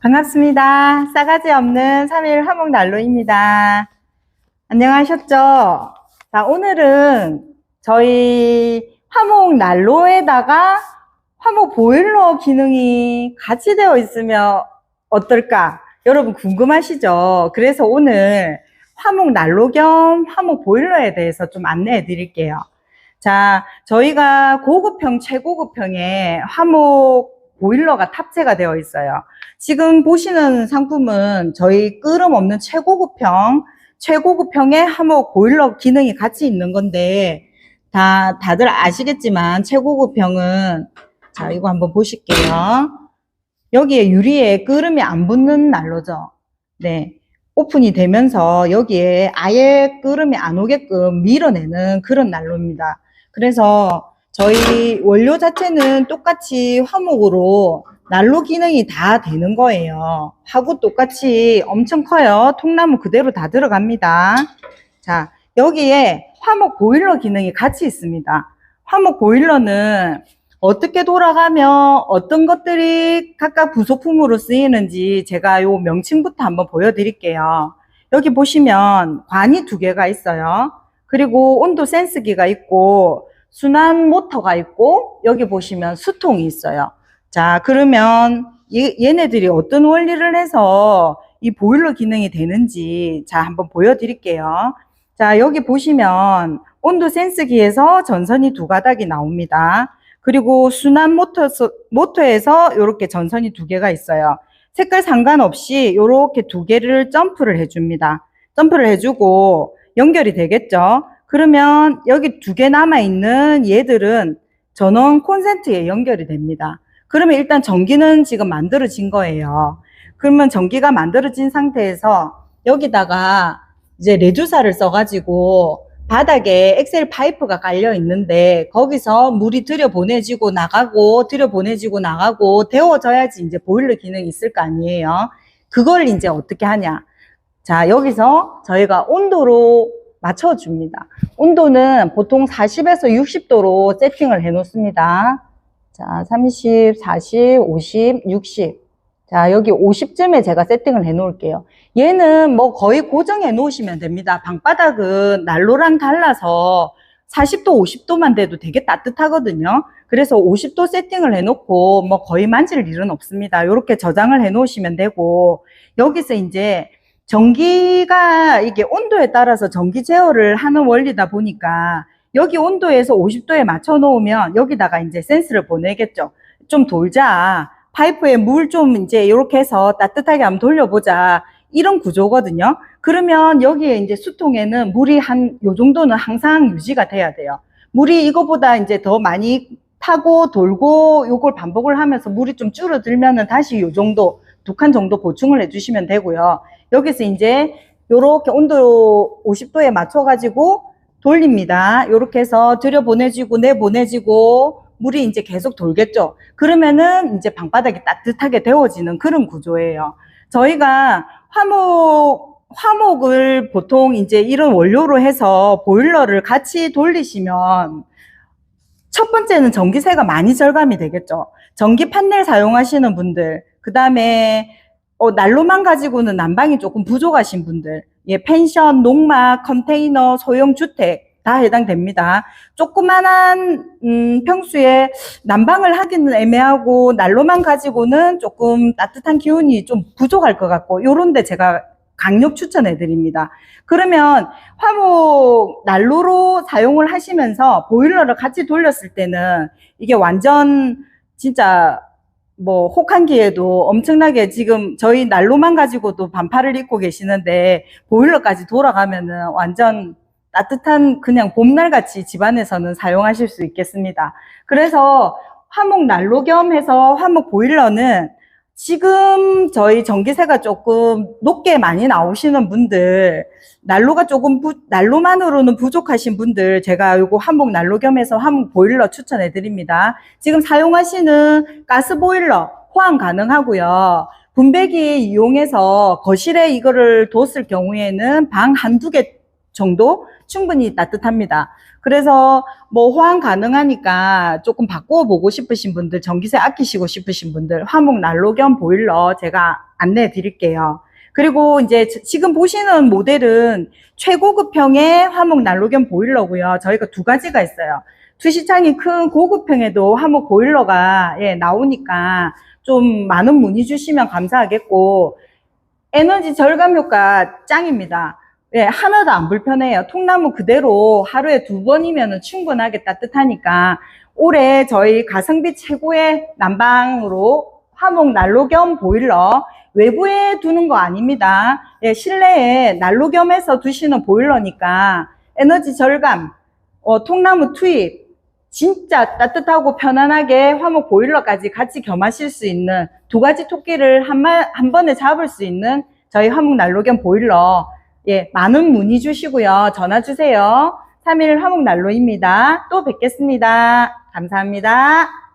반갑습니다. 싸가지 없는 3일 화목 난로입니다. 안녕하셨죠? 자, 오늘은 저희 화목 난로에다가 화목 보일러 기능이 같이 되어 있으면 어떨까? 여러분 궁금하시죠? 그래서 오늘 화목 난로 겸 화목 보일러에 대해서 좀 안내해 드릴게요. 자, 저희가 고급형, 최고급형의 화목 보일러가 탑재가 되어 있어요. 지금 보시는 상품은 저희 끄름 없는 최고급형, 최고급형의 화목 보일러 기능이 같이 있는 건데, 다, 다들 아시겠지만, 최고급형은, 자, 이거 한번 보실게요. 여기에 유리에 끄름이 안 붙는 난로죠. 네. 오픈이 되면서 여기에 아예 끄름이 안 오게끔 밀어내는 그런 난로입니다. 그래서 저희 원료 자체는 똑같이 화목으로 난로 기능이 다 되는 거예요. 하고 똑같이 엄청 커요. 통나무 그대로 다 들어갑니다. 자, 여기에 화목 보일러 기능이 같이 있습니다. 화목 보일러는 어떻게 돌아가며 어떤 것들이 각각 부속품으로 쓰이는지 제가 요 명칭부터 한번 보여드릴게요. 여기 보시면 관이 두 개가 있어요. 그리고 온도 센스기가 있고 순환 모터가 있고 여기 보시면 수통이 있어요. 자, 그러면 얘, 얘네들이 어떤 원리를 해서 이 보일러 기능이 되는지 자, 한번 보여드릴게요. 자, 여기 보시면 온도 센스기에서 전선이 두 가닥이 나옵니다. 그리고 순환 모터, 모터에서 이렇게 전선이 두 개가 있어요. 색깔 상관없이 이렇게 두 개를 점프를 해줍니다. 점프를 해주고 연결이 되겠죠. 그러면 여기 두 개 남아있는 얘들은 전원 콘센트에 연결이 됩니다. 그러면 일단 전기는 지금 만들어진 거예요. 그러면 전기가 만들어진 상태에서 여기다가 이제 레주사를 써가지고 바닥에 엑셀 파이프가 깔려 있는데 거기서 물이 들여보내지고 나가고 들여보내지고 나가고 데워져야지 이제 보일러 기능이 있을 거 아니에요. 그걸 이제 어떻게 하냐. 자, 여기서 저희가 온도로 맞춰줍니다. 온도는 보통 40에서 60도로 세팅을 해 놓습니다. 자, 30, 40, 50, 60. 자, 여기 50쯤에 제가 세팅을 해 놓을게요. 얘는 뭐 거의 고정해 놓으시면 됩니다. 방바닥은 난로랑 달라서 40도, 50도만 돼도 되게 따뜻하거든요. 그래서 50도 세팅을 해 놓고 뭐 거의 만질 일은 없습니다. 이렇게 저장을 해 놓으시면 되고 여기서 이제 전기가 이게 온도에 따라서 전기 제어를 하는 원리다 보니까 여기 온도에서 50도에 맞춰 놓으면 여기다가 이제 센스를 보내겠죠. 좀 돌자. 파이프에 물 좀 이제 이렇게 해서 따뜻하게 한번 돌려보자. 이런 구조거든요. 그러면 여기에 이제 수통에는 물이 한 요 정도는 항상 유지가 돼야 돼요. 물이 이거보다 이제 더 많이 타고 돌고 요걸 반복을 하면서 물이 좀 줄어들면은 다시 요 정도 두 칸 정도 보충을 해주시면 되고요. 여기서 이제 요렇게 온도 50도에 맞춰가지고 돌립니다. 요렇게 해서 들여보내지고 내보내지고 물이 이제 계속 돌겠죠. 그러면은 이제 방바닥이 따뜻하게 데워지는 그런 구조예요. 저희가 화목, 화목을 보통 이제 이런 원료로 해서 보일러를 같이 돌리시면 첫 번째는 전기세가 많이 절감이 되겠죠. 전기 판넬 사용하시는 분들, 그 다음에 어, 난로만 가지고는 난방이 조금 부족하신 분들, 예, 펜션, 농막, 컨테이너, 소형 주택 다 해당됩니다. 조그만한 음, 평수에 난방을 하기는 애매하고 난로만 가지고는 조금 따뜻한 기운이 좀 부족할 것 같고 요런데 제가 강력 추천해 드립니다. 그러면 화목 난로로 사용을 하시면서 보일러를 같이 돌렸을 때는 이게 완전 진짜 뭐 혹한기에도 엄청나게 지금 저희 난로만 가지고도 반팔을 입고 계시는데 보일러까지 돌아가면은 완전 따뜻한 그냥 봄날 같이 집안에서는 사용하실 수 있겠습니다. 그래서 화목 난로 겸 해서 화목 보일러는 지금 저희 전기세가 조금 높게 많이 나오시는 분들, 난로가 조금 부, 난로만으로는 부족하신 분들, 제가 요거 한목 난로 겸해서 한목 보일러 추천해 드립니다. 지금 사용하시는 가스 보일러 호환 가능하고요. 분배기 이용해서 거실에 이거를 뒀을 경우에는 방 한두 개 정도 충분히 따뜻합니다. 그래서 뭐 호환 가능하니까 조금 바꾸어 보고 싶으신 분들, 전기세 아끼시고 싶으신 분들, 화목 난로 겸 보일러 제가 안내해 드릴게요. 그리고 이제 지- 지금 보시는 모델은 최고급형의 화목 난로 겸 보일러고요. 저희가 두 가지가 있어요. 투시창이 큰 고급형에도 화목 보일러가 예, 나오니까 좀 많은 문의 주시면 감사하겠고 에너지 절감 효과 짱입니다. 예, 하나도 안 불편해요. 통나무 그대로 하루에 두 번이면 충분하게 따뜻하니까 올해 저희 가성비 최고의 난방으로 화목 난로 겸 보일러 외부에 두는 거 아닙니다. 예, 실내에 난로 겸해서 두시는 보일러니까 에너지 절감, 어, 통나무 투입, 진짜 따뜻하고 편안하게 화목 보일러까지 같이 겸하실 수 있는 두 가지 토끼를 한, 마- 한 번에 잡을 수 있는 저희 화목 난로 겸 보일러 예, 많은 문의 주시고요. 전화 주세요. 3일 화목 난로입니다. 또 뵙겠습니다. 감사합니다.